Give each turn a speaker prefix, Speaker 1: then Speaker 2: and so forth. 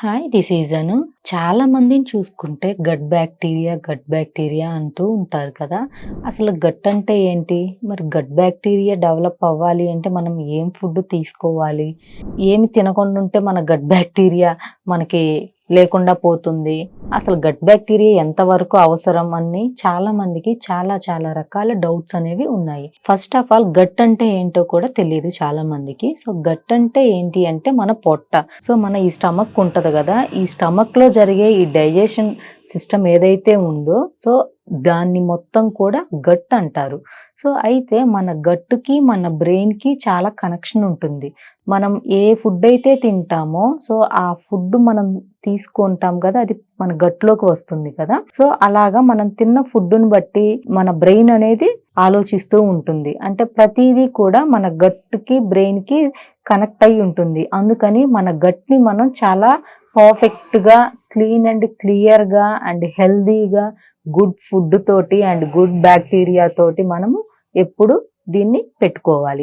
Speaker 1: Hi this season చాలా మందిని చూసుకుంటే గట్ బ్యాక్టీరియా గట్ బ్యాక్టీరియా అంటూ ఉంటారు కదా. అసలు గట్ అంటే ఏంటి? మరి గట్ బ్యాక్టీరియా డెవలప్ అవ్వాలి అంటే మనం ఏం ఫుడ్ తీసుకోవాలి? ఏమి తినకుండా ఉంటే మన గట్ బ్యాక్టీరియా మనకి లేకుండా పోతుంది? అసలు గట్ బ్యాక్టీరియా ఎంతవరకు అవసరం అని చాలా మందికి చాలా చాలా రకాల డౌట్స్ అనేవి ఉన్నాయి. ఫస్ట్ ఆఫ్ ఆల్ గట్ అంటే ఏంటో కూడా తెలియదు చాలా మందికి. సో గట్ అంటే ఏంటి అంటే మన పొట్ట. సో మన ఈ స్టమక్ ఉంటుంది కదా ఈ స్టమక్లో జరిగే ఈ డైజెషన్ సిస్టమ్ ఏదైతే ఉందో సో దాన్ని మొత్తం కూడా గట్ అంటారు. సో అయితే మన గట్టుకి మన బ్రెయిన్కి చాలా కనెక్షన్ ఉంటుంది. మనం ఏ ఫుడ్ అయితే తింటామో సో ఆ ఫుడ్ మనం తీసుకుంటాం కదా అది మన గట్లోకి వస్తుంది కదా. సో అలాగా మనం తిన్న ఫుడ్ని బట్టి మన బ్రెయిన్ అనేది ఆలోచిస్తూ ఉంటుంది. అంటే ప్రతిదీ కూడా మన గట్టుకి బ్రెయిన్కి కనెక్ట్ అయి ఉంటుంది. అందుకని మన గట్ని మనం చాలా పర్ఫెక్ట్గా క్లీన్ అండ్ క్లియర్గా అండ్ హెల్దీగా గుడ్ ఫుడ్ తోటి అండ్ గుడ్ బ్యాక్టీరియా తోటి మనము ఎప్పుడు దీన్ని పెట్టుకోవాలి.